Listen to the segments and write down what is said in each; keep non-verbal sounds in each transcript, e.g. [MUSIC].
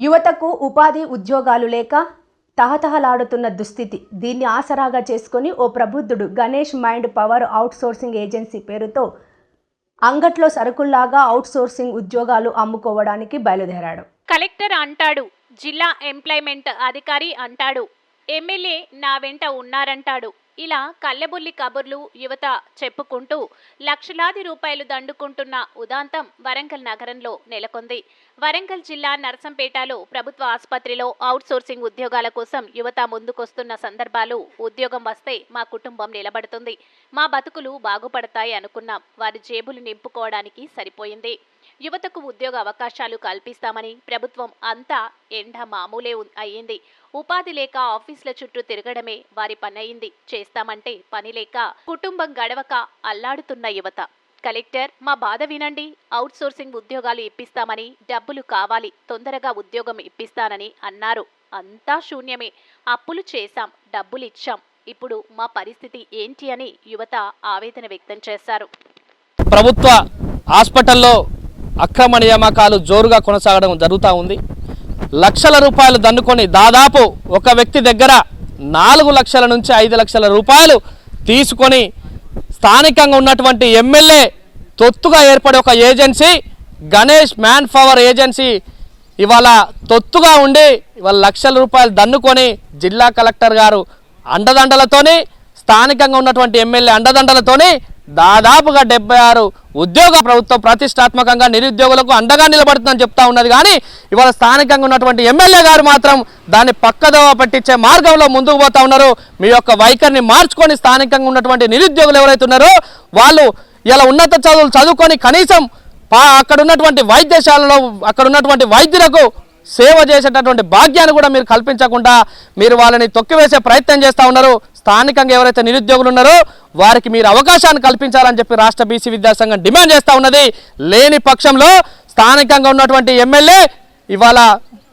యువతకు ఉపాధి ఉద్యోగాలు లేక తహతహలాడుతున్న దుస్థితి. దీన్ని ఆసరాగా చేసుకొని ఓ ప్రబుద్ధుడు Ganesh mind power outsourcing agency పేరుతో అంగట్లో సరుకుల్లాగా అవుట్సోర్సింగ్ ఉద్యోగాలు అమ్ముకోవడానికి బయలుదేరాడు. కలెక్టర్ అంటాడు జిల్లా ఎంప్లాయ్మెంట్ అధికారి అంటాడు ఎమ్మెల్యే నా వెంట ఉన్నారంటాడు. ఇలా కల్లెబుల్లి కబుర్లు యువత చెప్పుకుంటూ లక్షలాది రూపాయలు దండుకుంటున్న ఉదాంతం వరంగల్ నగరంలో నెలకొంది. వరంగల్ జిల్లా నరసంపేటలో ప్రభుత్వ ఆసుపత్రిలో అవుట్సోర్సింగ్ ఉద్యోగాల కోసం యువత ముందుకొస్తున్న సందర్భాలు ఉద్యోగం వస్తే మా కుటుంబం నిలబడుతుంది. మా బతుకులు బాగుపడతాయి అనుకున్నాం. వారి జేబులు నింపుకోవడానికి సరిపోయింది. యువతకు ఉద్యోగ అవకాశాలు కల్పిస్తామని ప్రభుత్వం అంతా ఎండ మామూలే అయ్యింది. ఉపాధి లేక ఆఫీసుల చుట్టూ తిరగడమే వారి పనయింది. చేస్తామంటే పని లేక కుటుంబం గడవక అల్లాడుతున్న యువత. కలెక్టర్ మా బాధ వినండి. అవుట్ సోర్సింగ్ ఉద్యోగాలు ఇప్పిస్తామని డబ్బులు కావాలి. తొందరగా ఉద్యోగం ఇప్పిస్తానని అన్నారు. అంతా శూన్యమే. అప్పులు చేశాం డబ్బులు ఇచ్చాం ఇప్పుడు మా పరిస్థితి ఏంటి అని యువత ఆవేదన వ్యక్తం చేశారు. ప్రభుత్వ హాస్పిటల్లో అక్రమ నియామకాలు జోరుగా కొనసాగడం జరుగుతూ ఉంది. లక్షల రూపాయలు దండుకొని దాదాపు ఒక వ్యక్తి దగ్గర నాలుగు లక్షల నుంచి ఐదు లక్షల రూపాయలు తీసుకొని స్థానికంగా ఉన్నటువంటి ఎమ్మెల్యే తొత్తుగా ఏర్పడే ఒక agency Ganesh man power agency ఇవాళ తొత్తుగా ఉండి ఇవాళ లక్షల రూపాయలు దన్నుకొని జిల్లా కలెక్టర్ గారు అండదండలతోని స్థానికంగా ఉన్నటువంటి ఎమ్మెల్యే అండదండలతోని దాదాపుగా డెబ్బై ఆరు ఉద్యోగ ప్రభుత్వం ప్రతిష్టాత్మకంగా నిరుద్యోగులకు అండగా నిలబడుతుందని చెప్తా ఉన్నది. కానీ ఇవాళ స్థానికంగా ఉన్నటువంటి ఎమ్మెల్యే గారు మాత్రం దాన్ని పక్కదోవ పట్టించే మార్గంలో ముందుకు పోతా ఉన్నారు. మీ యొక్క వైఖరిని మార్చుకొని స్థానికంగా ఉన్నటువంటి నిరుద్యోగులు ఎవరైతే ఉన్నారో వాళ్ళు ఇలా ఉన్నత చదువులు చదువుకొని కనీసం అక్కడ ఉన్నటువంటి వైద్యశాలలో అక్కడ ఉన్నటువంటి వైద్యులకు సేవ చేసేటటువంటి భాగ్యాన్ని కూడా మీరు కల్పించకుండా మీరు వాళ్ళని తొక్కివేసే ప్రయత్నం చేస్తూ ఉన్నారు. స్థానికంగా ఎవరైతే నిరుద్యోగులు ఉన్నారో వారికి మీరు అవకాశాన్ని కల్పించాలని చెప్పి రాష్ట్ర బీసీ విద్యాసంఘం డిమాండ్ చేస్తూ ఉన్నది. లేని పక్షంలో స్థానికంగా ఉన్నటువంటి ఎమ్మెల్యే ఇవాళ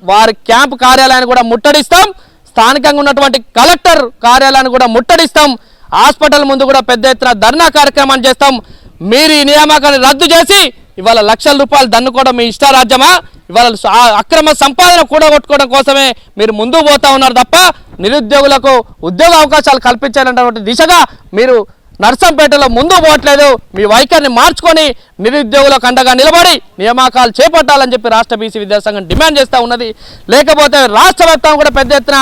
వారి క్యాంపు కార్యాలయాన్ని కూడా ముట్టడిస్తాం. స్థానికంగా ఉన్నటువంటి కలెక్టర్ కార్యాలయాన్ని కూడా ముట్టడిస్తాం. హాస్పిటల్ ముందు కూడా పెద్ద ఎత్తున ధర్నా కార్యక్రమాన్ని చేస్తాం. మీరు ఈ నియామకాన్ని రద్దు చేసి ఇవాళ లక్షల రూపాయలు దన్నుకోవడం మీ ఇష్టారాజ్యమా? ఇవాళ ఆ అక్రమ సంపాదన కూడగొట్టుకోవడం కోసమే మీరు ముందుకు పోతా ఉన్నారు తప్ప నిరుద్యోగులకు ఉద్యోగ అవకాశాలు కల్పించాలన్నటువంటి దిశగా మీరు నర్సంపేటలో ముందు పోవట్లేదు మీ వైఖరిని మార్చుకొని నిరుద్యోగులకు అండగా నిలబడి నియామకాలు చేపట్టాలని చెప్పి రాష్ట్ర బీసీ విద్యాసంఘం డిమాండ్ చేస్తూ ఉన్నది. లేకపోతే రాష్ట్ర ప్రభుత్వం కూడా పెద్ద ఎత్తున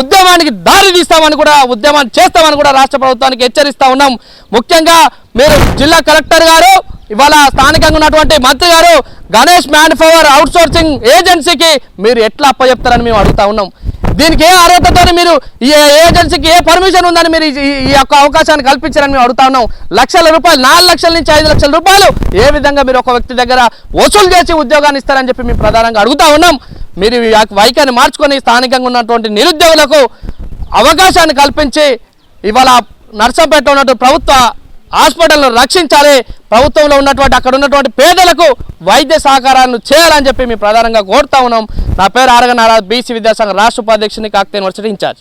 ఉద్యమానికి దారి తీస్తామని కూడా ఉద్యమాన్ని చేస్తామని కూడా రాష్ట్ర ప్రభుత్వానికి హెచ్చరిస్తూ ఉన్నాం. ముఖ్యంగా మీరు జిల్లా కలెక్టర్ గారు ఇవాళ స్థానికంగా ఉన్నటువంటి మంత్రి గారు గణేష్ మ్యాన్ పవర్ అవుట్సోర్సింగ్ ఏజెన్సీకి మీరు ఎట్లా అప్పచెప్తారని మేము అడుగుతా ఉన్నాం. దీనికి ఏ అర్హతతో మీరు ఈ ఏజెన్సీకి ఏ పర్మిషన్ ఉందని మీరు ఈ- ఈ యొక్క అవకాశాన్ని కల్పించారని మేము అడుగుతా ఉన్నాం. లక్షల రూపాయలు నాలుగు లక్షల నుంచి ఐదు లక్షల రూపాయలు ఏ విధంగా మీరు ఒక వ్యక్తి దగ్గర వసూలు చేసి ఉద్యోగాన్ని ఇస్తారని చెప్పి మేము ప్రధానంగా అడుగుతా ఉన్నాం. మీరు ఈ యొక్క వైఖరిని మార్చుకొని స్థానికంగా ఉన్నటువంటి నిరుద్యోగులకు అవకాశాన్ని కల్పించి ఇవాళ నర్సంపేటలో ఉన్నటువంటి ప్రభుత్వ హాస్పిటల్ను రక్షించాలి. ప్రభుత్వంలో ఉన్నటువంటి అక్కడ ఉన్నటువంటి పేదలకు వైద్య సహకారాన్ని చేయాలని చెప్పి మేము ప్రధానంగా కోరుతా ఉన్నాం. నా పేరు ఆరగ బీసీ విద్యాసంఘ రాష్ట్ర ఉపాధ్యక్షుని కాకతీయ యూనివర్సిటీ ఇన్ఛార్జ్.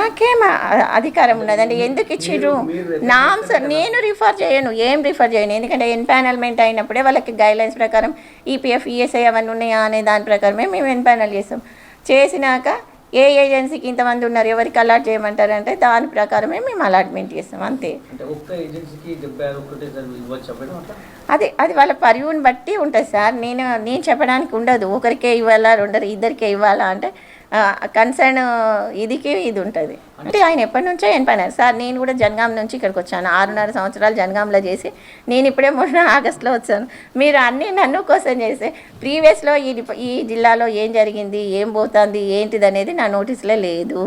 నాకేం అధికారం ఉన్నదండి. ఎందుకు ఇచ్చిర్రు? నామ్స్ నేను రిఫర్ చేయను. ఏం రిఫర్ చేయను? ఎందుకంటే ఎన్పానల్మెంట్ అయినప్పుడే వాళ్ళకి గైడ్లైన్స్ ప్రకారం ఈపీఎఫ్ ఈఎస్ఐ అవన్నీ ఉన్నాయా అనే దాని ప్రకారమే మేము ఎన్పానల్ చేస్తాం. చేసినాక ఏ ఏజెన్సీకి ఇంతమంది ఉన్నారు ఎవరికి అలాట్ చేయమంటారంటే దాని ప్రకారమే మేము అలాట్మెంట్ చేస్తాం. అంతే. అంటే అది అది వాళ్ళ పరివుని బట్టి ఉంటుంది సార్. నేను నేను చెప్పడానికి ఉండదు. ఒకరికే ఇవ్వాలా రెండరు ఇద్దరికే ఇవ్వాలా అంటే కన్సర్న్ ఇదికి ఇది ఉంటుంది అంటే ఆయన ఎప్పటి నుంచో ఎన్పైనారు సార్ నేను కూడా జనగాం నుంచి ఇక్కడికి వచ్చాను. ఆరున్నర సంవత్సరాలు జనగాంలో చేసి నేను ఇప్పుడే మొన్న [LAUGHS] ఆగస్ట్లో వచ్చాను. మీరు అన్నీ నన్ను కోసం చేస్తే ప్రీవియస్లో ఈ ఈ జిల్లాలో ఏం జరిగింది ఏం పోతుంది ఏంటిది అనేది నా నోటీస్లో లేదు.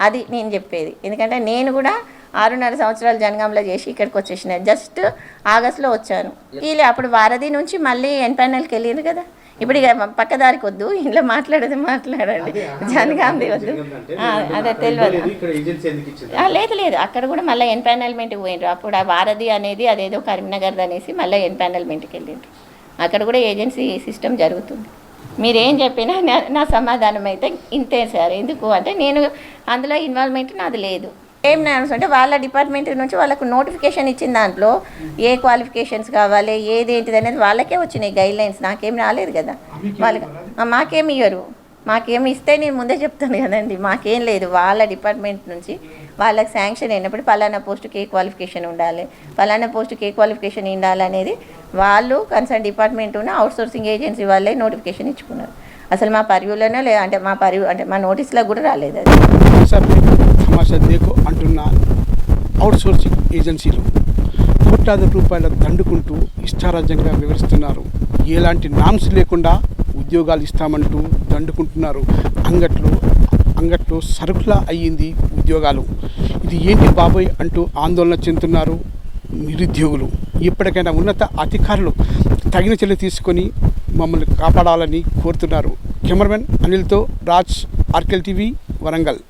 అది నేను చెప్పేది. ఎందుకంటే నేను కూడా ఆరున్నర సంవత్సరాలు జనగాంలో చేసి ఇక్కడికి వచ్చేసిన. జస్ట్ ఆగస్ట్లో వచ్చాను. వీళ్ళు అప్పుడు వారధి నుంచి మళ్ళీ ఎన్పైనల్కి వెళ్ళారు కదా? ఇప్పుడు ఇక పక్కదారికి వద్దు ఇంట్లో మాట్లాడేది మాట్లాడండి. జనగాంది వద్దు. అదే తెలియదు. లేదు లేదు. అక్కడ కూడా మళ్ళీ ఎన్పానల్మెంట్కి పోయినరు అప్పుడు ఆ వారధి అనేది అదేదో కరీంనగర్ అనేసి మళ్ళీ ఎన్పానల్మెంట్కి వెళ్ళిండ్రు. అక్కడ కూడా ఏజెన్సీ సిస్టమ్ జరుగుతుంది. మీరేం చెప్పినా నా- నా సమాధానం అయితే ఇంతే సార్. ఎందుకు? అంటే నేను అందులో ఇన్వాల్వ్మెంట్ నాది లేదు. ఏం నామ్స్ అంటే వాళ్ళ డిపార్ట్మెంట్ నుంచి వాళ్ళకు నోటిఫికేషన్ ఇచ్చిన దాంట్లో ఏ క్వాలిఫికేషన్స్ కావాలి ఏది ఏంటిది అనేది వాళ్ళకే వచ్చినాయి గైడ్ లైన్స్ నాకేం రాలేదు కదా. వాళ్ళకి ఆ, మాకేం ఇయ్యరు. మాకేం ఇస్తే నేను ముందే చెప్తాను కదండి. మాకేం లేదు. వాళ్ళ డిపార్ట్మెంట్ నుంచి వాళ్ళకి శాంక్షన్ అయినప్పుడు పలానా పోస్టుకి ఏ క్వాలిఫికేషన్ ఉండాలి పలానా పోస్టుకి ఏ క్వాలిఫికేషన్ ఉండాలి అనేది వాళ్ళు కన్సర్న్ డిపార్ట్మెంట్ ఉన్న అవుట్ సోర్సింగ్ ఏజెన్సీ వాళ్ళే నోటిఫికేషన్ ఇచ్చుకున్నారు. అసలు మా పరివ్యూలోనే లే అంటే మా పరివ్యూ అంటే మా నోటీస్లో కూడా రాలేదు అది. తమాషా దేకో అంటున్న అవుట్ సోర్సింగ్ ఏజెన్సీలు కోట్లాది రూపాయల దండుకుంటూ ఇష్టారాజ్యంగా వివరిస్తున్నారు. ఎలాంటి నామ్స్ లేకుండా ఉద్యోగాలు ఇస్తామంటూ దండుకుంటున్నారు. అంగట్లో అంగట్లో సరుకుల అయ్యింది ఉద్యోగాలు. ఇది ఏంటి బాబోయ్ అంటూ ఆందోళన చెందుతున్నారు నిరుద్యోగులు. ఇప్పటికైనా ఉన్నత అధికారులు తగిన చర్యలు తీసుకొని మమ్మల్ని కాపాడాలని కోరుతున్నారు. కెమెరామెన్ అనిల్తో రాజ్ ఆర్కెల్ టీవీ వరంగల్.